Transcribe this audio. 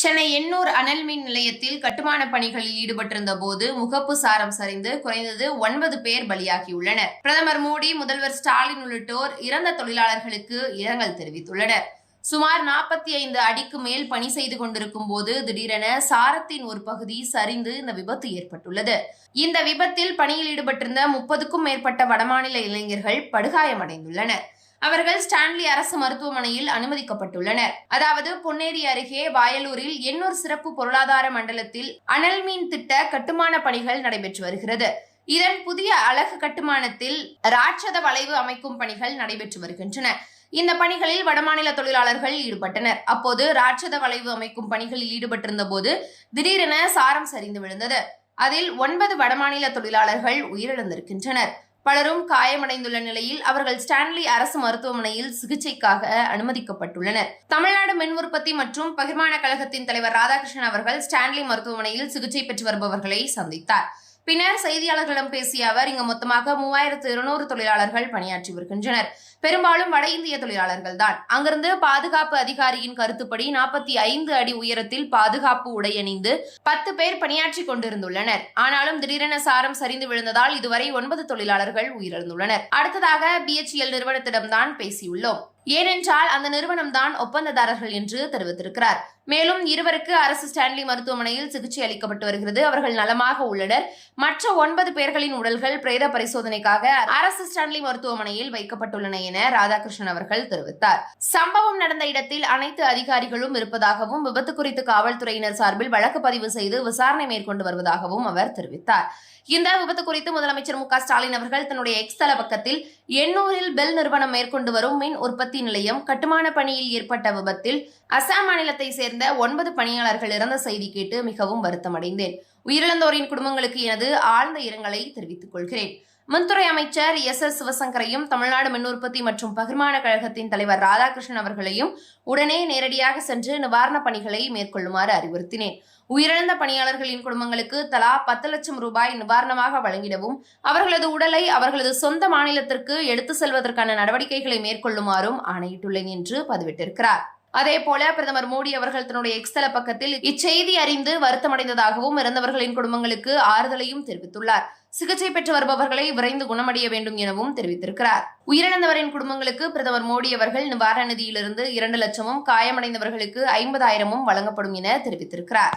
சென்னை எண்ணூர் அனல் மின் நிலையத்தில் கட்டுமான பணிகளில் ஈடுபட்டிருந்த போது முகப்பு சாரம் சரிந்து குறைந்தது ஒன்பது பேர் பலியாகியுள்ளனர். பிரதமர் மோடி முதல்வர் ஸ்டாலின் உள்ளிட்டோர் இறந்த தொழிலாளர்களுக்கு இரங்கல் தெரிவித்துள்ளனர். சுமார் நாற்பத்தி ஐந்து அடிக்கு மேல் பணி செய்து கொண்டிருக்கும் போது திடீரென சாரத்தின் ஒரு பகுதி சரிந்து இந்த விபத்து ஏற்பட்டுள்ளது. இந்த விபத்தில் பணியில் ஈடுபட்டிருந்த முப்பதுக்கும் மேற்பட்ட வடமாநில இளைஞர்கள் படுகாயமடைந்துள்ளனர். அவர்கள் ஸ்டான்லி அரசு மருத்துவமனையில் அனுமதிக்கப்பட்டுள்ளனர். அதாவது பொன்னேரி அருகே வயலூரில் எண்ணூர் சிறப்பு பொருளாதார மண்டலத்தில் அனல் மீன் திட்ட கட்டுமான பணிகள் நடைபெற்று வருகிறது. இதன் புதிய அழகு கட்டுமானத்தில் ராட்சத வளைவு அமைக்கும் பணிகள் நடைபெற்று வருகின்றன. இந்த பணிகளில் வடமாநில தொழிலாளர்கள் ஈடுபட்டனர். அப்போது ராட்சத வளைவு அமைக்கும் பணிகளில் ஈடுபட்டிருந்த போது திடீரென சாரம் சரிந்து விழுந்தது. அதில் ஒன்பது வடமாநில தொழிலாளர்கள் உயிரிழந்திருக்கின்றனர். பலரும் காயமடைந்துள்ள நிலையில் அவர்கள் ஸ்டான்லி அரசு மருத்துவமனையில் சிகிச்சைக்காக அனுமதிக்கப்பட்டுள்ளனர். தமிழ்நாடு மின் உற்பத்தி மற்றும் பகிர்மான கழகத்தின் தலைவர் ராதாகிருஷ்ணன் அவர்கள் ஸ்டான்லி மருத்துவமனையில் சிகிச்சை பெற்று வருபவர்களை சந்தித்தார். பின்னர் செய்தியாளர்களிடம் பேசிய அவர் இங்கு மொத்தமாக மூவாயிரத்து இருநூறு தொழிலாளர்கள் பணியாற்றி வருகின்றனர். பெரும்பாலும் வட இந்திய தொழிலாளர்கள் தான் அங்கிருந்து பாதுகாப்பு அதிகாரியின் கருத்துப்படி நாற்பத்தி ஐந்து அடி உயரத்தில் பாதுகாப்பு உடை அணிந்து பத்து பேர் பணியாற்றி கொண்டிருந்துள்ளனர். ஆனாலும் திடீரென சாரம் சரிந்து விழுந்ததால் இதுவரை ஒன்பது தொழிலாளர்கள் உயிரிழந்துள்ளனர். அடுத்ததாக பிஎச்இஎல் நிறுவனத்திடம்தான் பேசியுள்ளோம். ஏனென்றால் அந்த நிறுவனம் தான் ஒப்பந்ததாரர்கள் என்று தெரிவித்திருக்கிறார். மேலும் இருவருக்கு அரசு ஸ்டான்லி மருத்துவமனையில் சிகிச்சை அளிக்கப்பட்டு வருகிறது. அவர்கள் நலமாக உள்ளனர். மற்ற ஒன்பது பேர்களின் உடல்கள் பிரேத பரிசோதனைக்காக அரசு ஸ்டான்லி மருத்துவமனையில் வைக்கப்பட்டுள்ளன என ராதாகிருஷ்ணன் அவர்கள் தெரிவித்தார். சம்பவம் நடந்த இடத்தில் அனைத்து அதிகாரிகளும் இருப்பதாகவும் விபத்து குறித்து காவல்துறையினர் சார்பில் வழக்கு பதிவு செய்து விசாரணை மேற்கொண்டு வருவதாகவும் அவர் தெரிவித்தார். இந்த விபத்து குறித்து முதலமைச்சர் மு க ஸ்டாலின் அவர்கள் தன்னுடைய எக்ஸ் தள பக்கத்தில் எண்ணூரில் பெல் நிறுவனம் மேற்கொண்டு வரும் மின் உற்பத்தி நிலையம் கட்டுமான பணியில் ஏற்பட்ட விபத்தில் அசாம் மாநிலத்தை சேர்ந்த ஒன்பது பணியாளர்கள் இறந்த செய்தி கேட்டு மிகவும் வருத்தமடைந்தேன். உயிரிழந்தோரின் குடும்பங்களுக்கு எனது ஆழ்ந்த இரங்கலை தெரிவித்துக் கொள்கிறேன். மின்துறை அமைச்சர் எஸ் எஸ் சிவசங்கரையும் தமிழ்நாடு மின் உற்பத்தி மற்றும் பகிர்மான கழகத்தின் தலைவர் ராதாகிருஷ்ணன் அவர்களையும் உடனே நேரடியாக சென்று நிவாரணப் பணிகளை மேற்கொள்ளுமாறு அறிவுறுத்தினேன். உயிரிழந்த பணியாளர்களின் குடும்பங்களுக்கு தலா பத்து லட்சம் ரூபாய் நிவாரணமாக வழங்கிடவும் அவர்களது உடலை அவர்களது சொந்த மாநிலத்திற்கு எடுத்து செல்வதற்கான நடவடிக்கைகளை மேற்கொள்ளுமாறும் ஆணையிட்டுள்ளேன் என்று பதிவிட்டிருக்கிறார். அதேபோல பிரதமர் மோடி அவர்கள் தன்னுடைய எக்ஸ்தல பக்கத்தில் இச்செய்தி அறிந்து வருத்தமடைந்ததாகவும் இறந்தவர்களின் குடும்பங்களுக்கு ஆறுதலையும் தெரிவித்துள்ளார். சிகிச்சை பெற்று வருபவர்களை விரைந்து குணமடைய வேண்டும் எனவும் தெரிவித்திருக்கிறார். உயிரிழந்தவரின் குடும்பங்களுக்கு பிரதமர் மோடி அவர்கள் நிவாரண நிதியிலிருந்து இரண்டு லட்சமும் காயமடைந்தவர்களுக்கு ஐம்பதாயிரமும் வழங்கப்படும் என தெரிவித்திருக்கிறார்.